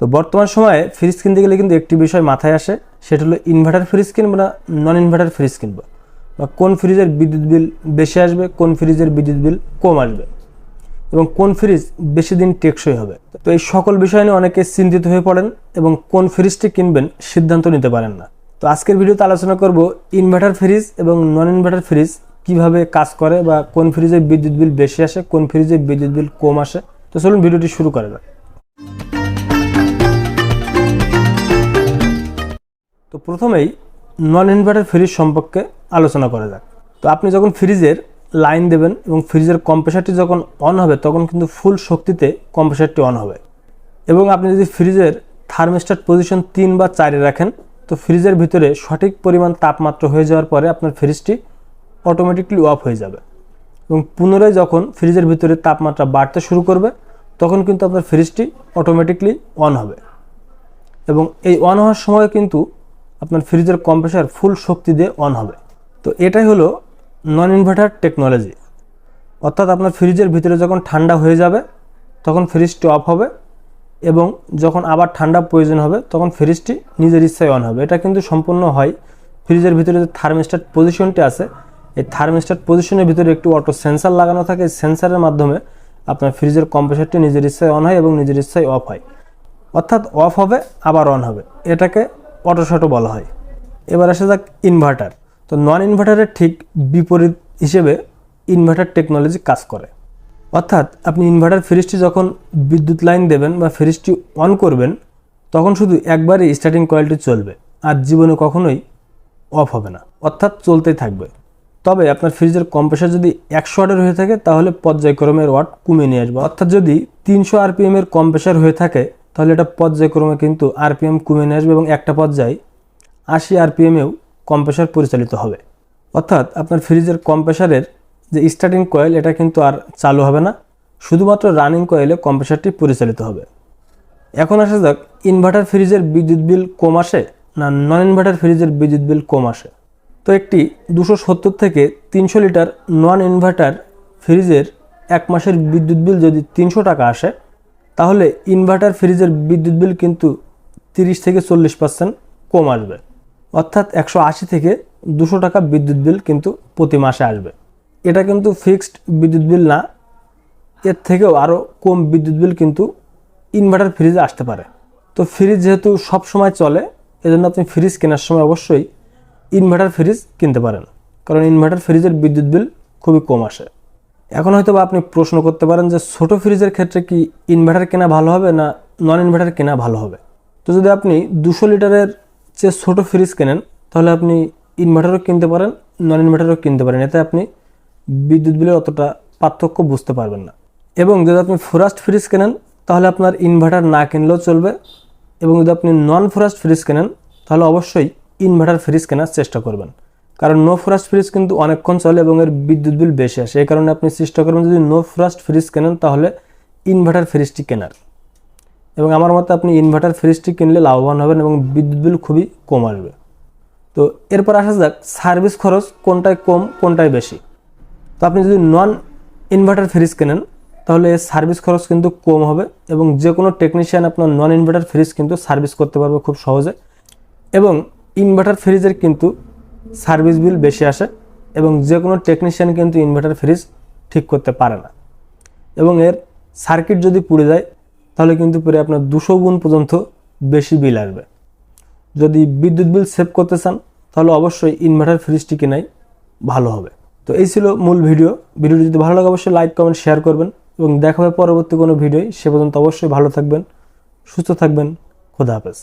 তো বর্তমান সময়ে ফ্রিজ কিনতে গেলে কিন্তু একটি বিষয় মাথায় আসে, সেটা হলো ইনভার্টার ফ্রিজ কিনবো না নন ইনভার্টার ফ্রিজ কিনবো। বা কোন ফ্রিজের বিদ্যুৎ বিল বেশি আসবে, কোন ফ্রিজের বিদ্যুৎ বিল কম আসবে, এবং কোন ফ্রিজ বেশি দিন টেকসই হবে। তো এই সকল বিষয় নিয়ে অনেকে চিন্তিত হয়ে পড়েন, এবং কোন ফ্রিজটি কিনবেন সিদ্ধান্ত নিতে পারেন না। তো আজকের ভিডিওতে আলোচনা করব ইনভার্টার ফ্রিজ এবং নন ইনভার্টার ফ্রিজ কীভাবে কাজ করে বা কোন ফ্রিজে বিদ্যুৎ বিল বেশি আসে, কোন ফ্রিজে বিদ্যুৎ বিল কম আসে। তো চলুন ভিডিওটি শুরু করা যাক। প্রথমেই নন ইনভার্টার ফ্রিজ সম্পর্কে আলোচনা করা যাক। তো আপনি যখন ফ্রিজের লাইন দেবেন এবং ফ্রিজের কম্প্রেসারটি যখন অন হবে, তখন কিন্তু ফুল শক্তিতে কম্প্রেসারটি অন হবে। এবং আপনি যদি ফ্রিজের থার্মোস্ট্যাট পজিশন তিন বা চারে রাখেন, তো ফ্রিজের ভিতরে সঠিক পরিমাণ তাপমাত্রা হয়ে যাওয়ার পরে আপনার ফ্রিজটি অটোমেটিকলি অফ হয়ে যাবে। এবং পুনরায় যখন ফ্রিজের ভিতরে তাপমাত্রা বাড়তে শুরু করবে, তখন কিন্তু আপনার ফ্রিজটি অটোমেটিকলি অন হবে। এবং এই অন হওয়ার সময় কিন্তু আপনার ফ্রিজের কম্প্রেসার ফুল শক্তি দিয়ে অন হবে। তো এটাই হলো নন ইনভার্টার টেকনোলজি অর্থাৎ আপনার ফ্রিজের ভিতরে যখন ঠান্ডা হয়ে যাবে, তখন ফ্রিজটি অফ হবে এবং যখন আবার ঠান্ডা প্রয়োজন হবে, তখন ফ্রিজটি নিজের ইচ্ছায় অন হবে। এটা কিন্তু সম্পূর্ণ হয় ফ্রিজের ভিতরে যে থার্মোস্ট্যাট পজিশনটি আছে, এই থার্মিস্টার পজিশনের ভিতরে একটু অটো সেন্সার লাগানো থাকে। এই সেন্সারের মাধ্যমে আপনার ফ্রিজের কম্প্রেসারটি নিজের ইচ্ছায় অন হয় এবং নিজের ইচ্ছায় অফ হয়। অর্থাৎ অফ হবে, আবার অন হবে। এটাকে অটোশটো বলা হয়। এবার আসা যাক ইনভার্টার তো নন ইনভার্টারের ঠিক বিপরীত হিসেবে ইনভার্টার টেকনোলজি কাজ করে। অর্থাৎ আপনি ইনভার্টার ফ্রিজটি যখন বিদ্যুৎ লাইন দেবেন বা ফ্রিজটি অন করবেন, তখন শুধু একবারই স্টার্টিং কয়েলটি চলবে আর জীবনে কখনোই অফ হবে না। অর্থাৎ চলতেই থাকবে। তবে আপনার ফ্রিজের কম্প্রেসার যদি একশো ওয়াটের হয়ে থাকে, তাহলে পর্যায়ক্রমের ওয়াট কমিয়ে নিয়ে আসবে। অর্থাৎ যদি তিনশো আরপিএম এর কম্প্রেসার হয়ে থাকে তাহলে এটা পর্যায়ক্রমে কিন্তু আরপিএম কমিয়ে নিয়ে আসবে এবং একটা পর্যায়ে আশি আরপিএমেও কম্প্রেসার পরিচালিত হবে। অর্থাৎ আপনার ফ্রিজের কম্প্রেসারের যে স্টার্টিং কয়েল এটা কিন্তু আর চালু হবে না। শুধুমাত্র রানিং কয়েলে কম্প্রেসারটি পরিচালিত হবে। এখন আসা যাক ইনভার্টার ফ্রিজের বিদ্যুৎ বিল কম আসে না নন ইনভার্টার ফ্রিজের বিদ্যুৎ বিল কম আসে? তো একটি দুশো সত্তর থেকে তিনশো লিটার নন ইনভার্টার ফ্রিজের এক মাসের বিদ্যুৎ বিল যদি তিনশো টাকা আসে তাহলে ইনভার্টার ফ্রিজের বিদ্যুৎ বিল কিন্তু তিরিশ থেকে চল্লিশ পার্সেন্ট কম আসবে। অর্থাৎ একশো আশি থেকে দুশো টাকা বিদ্যুৎ বিল কিন্তু প্রতি মাসে আসবে। এটা কিন্তু ফিক্সড বিদ্যুৎ বিল না, এর থেকেও আরও কম বিদ্যুৎ বিল কিন্তু ইনভার্টার ফ্রিজে আসতে পারে। তো ফ্রিজ যেহেতু সব সময় চলে, এজন্য আপনি ফ্রিজ কেনার সময় অবশ্যই ইনভার্টার ফ্রিজ কিনতে পারেন। কারণ ইনভার্টার ফ্রিজের বিদ্যুৎ বিল খুবই কম আসে। এখন হয়তো বা আপনি প্রশ্ন করতে পারেন যে ছোটো ফ্রিজের ক্ষেত্রে কি ইনভার্টার কেনা ভালো হবে না নন ইনভার্টার কেনা ভালো হবে? তো যদি আপনি দুশো লিটারের যে ছোটো ফ্রিজ কেনেন, তাহলে আপনি ইনভার্টারও কিনতে পারেন নন ইনভার্টারও কিনতে পারেন। এতে আপনি বিদ্যুৎ বিলের অতটা পার্থক্য বুঝতে পারবেন না। এবং যদি আপনি ফোরাস্ট ফ্রিজ কেনেন, তাহলে আপনার ইনভার্টার না কিনলেও চলবে। এবং যদি আপনি নন ফোরাস্ট ফ্রিজ কেনেন, তাহলে অবশ্যই ইনভার্টার ফ্রিজ কেনার চেষ্টা করবেন। কারণ নো ফ্রাস্ট ফ্রিজ কিন্তু অনেকক্ষণ চলে এবং এর বিদ্যুৎ বিল বেশি আসে। এই কারণে আপনি চেষ্টা করবেন যদি নো ফ্রাস্ট ফ্রিজ কেনেন, তাহলে ইনভার্টার ফ্রিজটি কেনার। এবং আমার মতে আপনি ইনভার্টার ফ্রিজটি কিনলে লাভবান হবেন এবং বিদ্যুৎ বিল খুবই কম আসবে। তো এরপর আসা যাক সার্ভিস খরচ কোনটায় কম, কোনটায় বেশি। তো আপনি যদি নন ইনভার্টার ফ্রিজ কেনেন, তাহলে সার্ভিস খরচ কিন্তু কম হবে এবং যে কোনো টেকনিশিয়ান আপনার নন ইনভার্টার ফ্রিজ কিন্তু সার্ভিস করতে পারবে খুব সহজে। এবং ইনভার্টার ফ্রিজের কিন্তু সার্ভিস বিল বেশি আসে এবং যে কোনো টেকনিশিয়ান কিন্তু ইনভার্টার ফ্রিজ ঠিক করতে পারে না। এবং এর সার্কিট যদি পুড়ে যায়, তাহলে কিন্তু পরে আপনার দুশো গুণ পর্যন্ত বেশি বিল আসবে। যদি বিদ্যুৎ বিল সেভ করতে চান, তাহলে অবশ্যই ইনভার্টার ফ্রিজটি কেনাই ভালো হবে। তো এই ছিল মূল ভিডিও। ভিডিওটি যদি ভালো লাগে, অবশ্যই লাইক কমেন্ট শেয়ার করবেন এবং দেখা হবে পরবর্তী কোনো ভিডিও সে পর্যন্ত অবশ্যই ভালো থাকবেন, সুস্থ থাকবেন, খোদা হাফেজ।